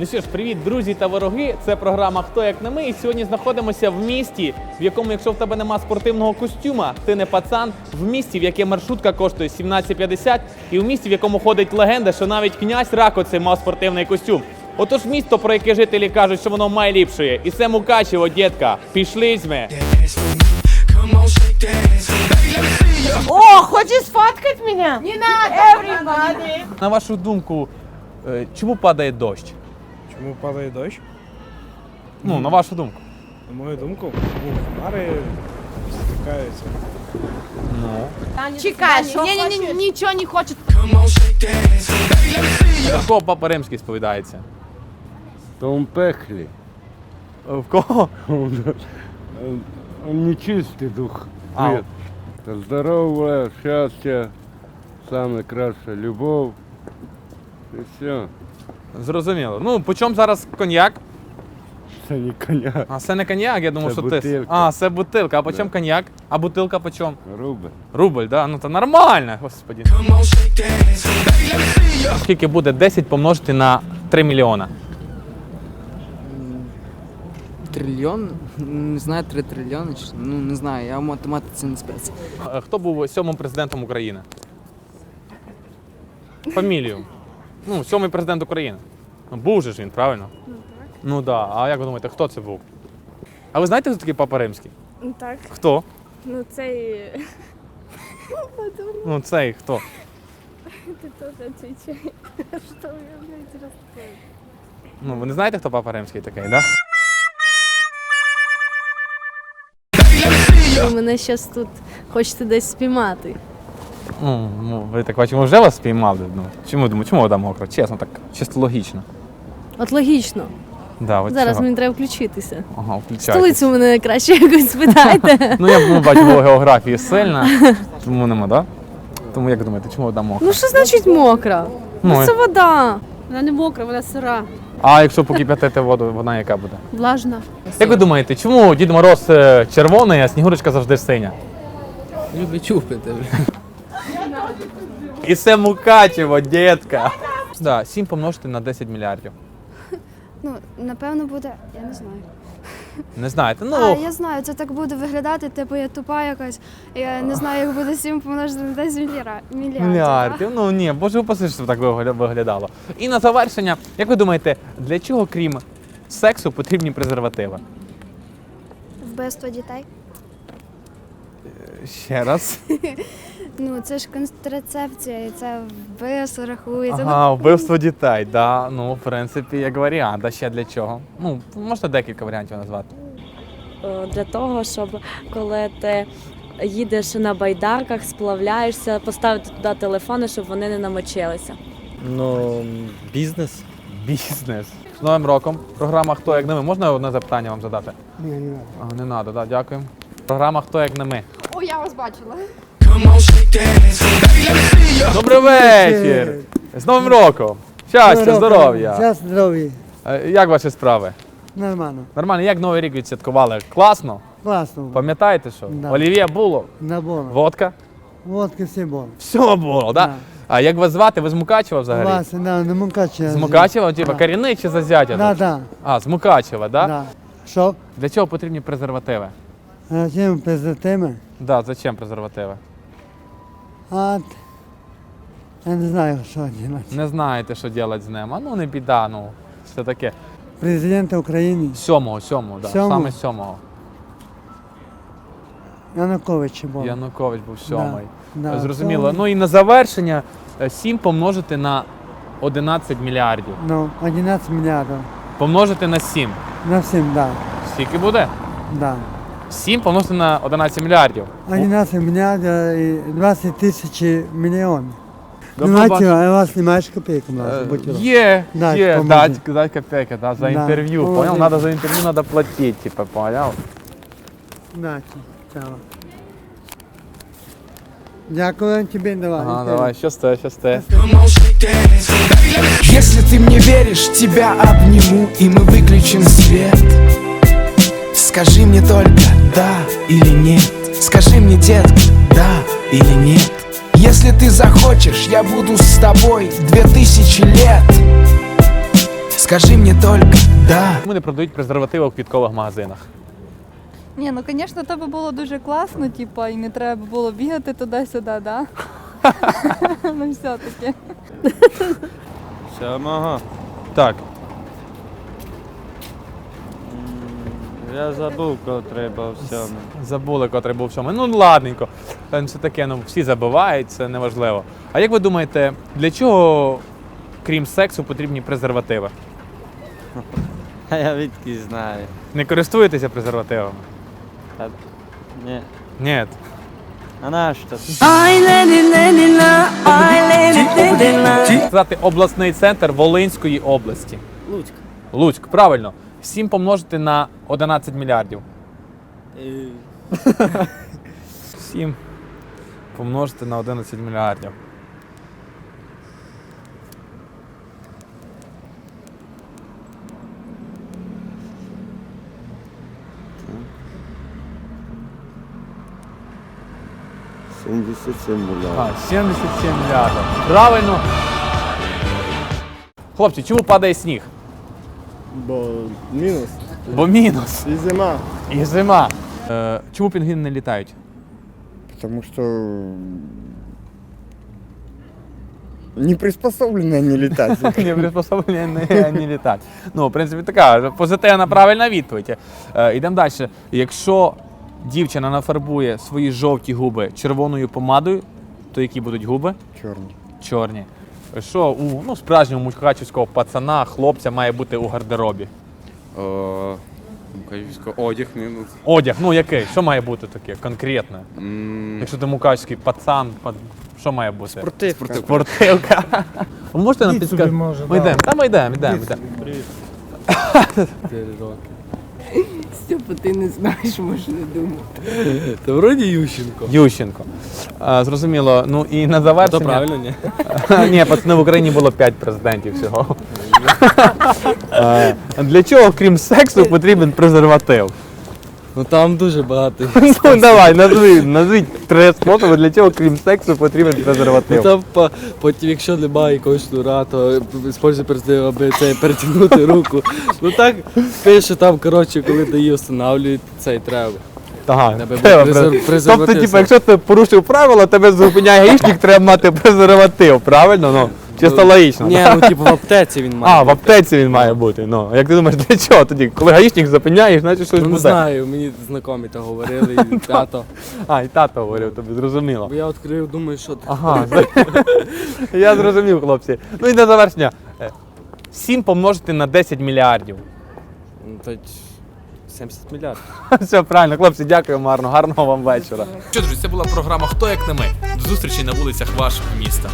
Ну що ж, привіт, друзі та вороги. Це програма Хто як не ми. І сьогодні знаходимося в місті, в якому, якщо в тебе нема спортивного костюма, ти не пацан. В місті, в яке маршрутка коштує 17,50, і в місті, в якому ходить легенда, що навіть князь Ракоци мав спортивний костюм. Отож, місто, про яке жителі кажуть, що воно найліпшує. І це Мукачево, дітка. Пішли з ми. О, хочешь сфоткать меня? Не надо! Everybody! На вашу думку, е, чому падає дощ? Чому падає дощ? Ну, на вашу думку. На мою думку, ну, хмари стикаються. Ну. Не that ass. Baby, let me see ya. В кого папа римський сповідається? Том пехлі. В кого? Он нечистий дух. А. Свет. Та здоров'я, щастя, саме краще любов. І все. Зрозуміло. Ну, по чому зараз коньяк? Це не коня. А це не коньяк, я думав, Це що ти. бутилка. А, це бутилка. А по Да. чому коньяк? А бутилка по чому? Рубль. Рубль, да? Ну то нормально, господі. Скільки буде 10 помножити на 3 мільйона? Трильйон? Не знаю, три трильйони. чи- Ну не знаю, я в математиці не спец. Е, Хто був сьомим президентом України? Фамілію. Ну, сьомий президент України. Ну, був же ж він, правильно? Ну так. Ну да. А як ви думаєте, хто це був? А ви знаєте, хто такий папа римський? Ну, Так, Хто? ну цей Ну, цей хто? ты тоже отвечай. Что я, блядь, рассказываю? Ну, ви не знаєте, хто папа римський такий, так? Да? Ви мене зараз тут хочете десь спіймати. Ну, ну, ви так бачимо, вже вас спіймали. Ну, чому думаю, чому вода мокра? Чесно, так, чисто логічно. От логічно. Да, от Зараз цього. мені треба включитися. Ага, включайте. Столицю мене краще якось спитайте. Ну, я ну, бачу, ви географії сильна, тому нема, да? Тому як думаєте, чому вода мокра? Ну що значить мокра? Ну, Ну це вода. Вона не мокра, вона сира, А якщо покип'ятити воду, вона яка буде? влажна. Як ви думаєте, чому Дід Мороз е, червоний, а Снігурочка завжди синя? Любить чупити. І це Мукачево, дітка. Да, 7 помножити на 10 мільярдів. Ну, напевно, буде, я не знаю. Не знаєте? Ну, А, я знаю, це так буде виглядати, типу я тупа якась. Я не знаю, як буде 7 помножити на 10 мільярдів. Мільярдів. мільярдів. Ну ні, боже упаси, щоб так вигля- виглядало. І на завершення, як ви думаєте, для чого, крім сексу, потрібні презервативи? Вбивство дітей. Ще раз. Ну, це ж контрацепція, і це вбивство рахується. Ага, вбивство дітей, да. Ну, в принципі, як варіант. А ще для чого? Ну, можна декілька варіантів назвати. Е, Для того, щоб коли ти їдеш на байдарках, сплавляєшся, поставити туди телефони, щоб вони не намочилися. Ну, бізнес. Бізнес. З Новим роком. Програма Хто як не ми. Можна одне запитання вам задати? Ні, не надо. Не треба, да, дякую. Програма Хто як не ми. О, я вас бачила. Добрий вечір! З Новим роком! Щастя, здоров'я! Щастя, здоров'я. Е, Як ваші справи? Нормально. Нормально, як Новий рік відсвяткували? Класно? Класно. Пам'ятаєте що? Да. Олів'є було, Набор. водка. Водки всі було. Все було, да? Да. А як вас звати? Ви з Мукачева взагалі? Вася, да, не Мукачева. З Мукачева, Да. корінний чи зазятя? Да, да. А, з Мукачева, да? Да. Що? Для чого потрібні презервативи? А чим презентими? Да, зачем презервативи? А, я не знаю, що робити. Не знаєте, що робити з ним. А ну не біда, ну. Все таке. Президент України Сьомого, сьомого, да. Сьомого? Саме сьомого. Янукович був. Янукович був сьомий. Да, Зрозуміло. сьомий. Ну і на завершення 7 помножити на 11 мільярдів. Ну, 11 мільярдів. Помножити на 7. На всім, да. Скільки буде? Да. 7 помножити на 11 мільярдів. 11 мільярдів і 20 тисяч мільйонів. До Знаєте, побачення. а у вас немає копійки, Е, може, будь ласка. Є, Дай, є, поможи. дать, дать копейки, да, за Да, інтерв'ю, поможи. понял? Надо за інтерв'ю надо платити, типа, понял? На, чао. Дякую тобі, давай. Ага, давай, щасте, щасте. Come on, shake that ass. Baby, let me Если ты мне веришь, тебя обниму и мы выключим свет Скажи мне только да или нет Скажи мне, детка, да или нет Если ты захочешь, я буду с тобой две тысячи лет Скажи мне только да Чому не продають презервативи у квіткових магазинах? Ні, ну звісно, то би було дуже класно, типа, і не треба було бігати туди-сюди, да? ну все-таки. Сьомого. Так. Я забув, коли треба в сьомому. Забули, котрий був в. Ну, ладненько. Та Все таке, ну всі забувають, це неважливо. А як ви думаєте, для чого, крім сексу, потрібні презервативи? А я відки знаю. Не користуєтеся презервативами? Та... Ні. Ні. А на що? Сказати обласний центр Волинської області. Луцьк. Луцьк, правильно. 7 помножити на 11 мільярдів. 7 помножити на 11 мільярдів. А, 77 мільярдів. Правильно. Хлопці, чому падає сніг? Бо мінус. Бо мінус. І зима. І зима. Е, чому пінгвіни не літають? Тому що не приспособлені вони літати. Не приспособлені не, не літати. Ну, в принципі, така позитивна правильна відповідь. Е, йдемо далі. Якщо дівчина нафарбує свої жовті губи червоною помадою, то які будуть губи? Чорні. Чорні. Що у ну, справжнього мукачівського пацана, хлопця має бути у гардеробі? О, одяг мінус. Одяг, ну який? Що має бути таке конкретне? Якщо ти мукачівський пацан, що має бути? Спортивка. Спортивка. Ви можете нам підсказати? Ми йдемо. Та ми йдемо, йдемо, йдемо. Степа, ти не знаєш, можна думати. Та вроді Ющенко. Ющенко. А, зрозуміло. Ну і на завершення. То правильно, ні? Ні, пацани, в Україні було 5 президентів всього. Для чого, крім сексу, потрібен презерватив? Ну там дуже багато. Ну давай, назви, назвіть три способи, для чого, крім сексу, потрібен Ну презерватив. там по- потім, якщо немає якогось шнура, то спользуй презерватив, аби це перетягнути руку. Ну так пише там, коротше, коли дає встановлюють, це й треба. Ага, Тебе треба презер- презер- презерватив Тобто, типу, якщо ти порушив правила, тебе зупиняє гаїшник, треба мати презерватив, правильно? Ну, чисто логічно. Ні, ну типу в аптеці він має. А, в аптеці він має бути. Ну, як ти думаєш, для чого тоді? Коли гаїшник зупиняєш, значить щось Ну, не знаю, мені знайомі то говорили, і тато. А, і тато говорив тобі, зрозуміло. Бо я відкрив, думаю, що ти. Ага, я зрозумів, хлопці. Ну і на завершення. 7 помножити на 10 мільярдів. Ну, то 70 мільярдів. Все правильно, хлопці, дякуємо гарно, гарного вам вечора. Що, друзі, це була програма Хто як не ми. До зустрічі на вулицях вашого міста.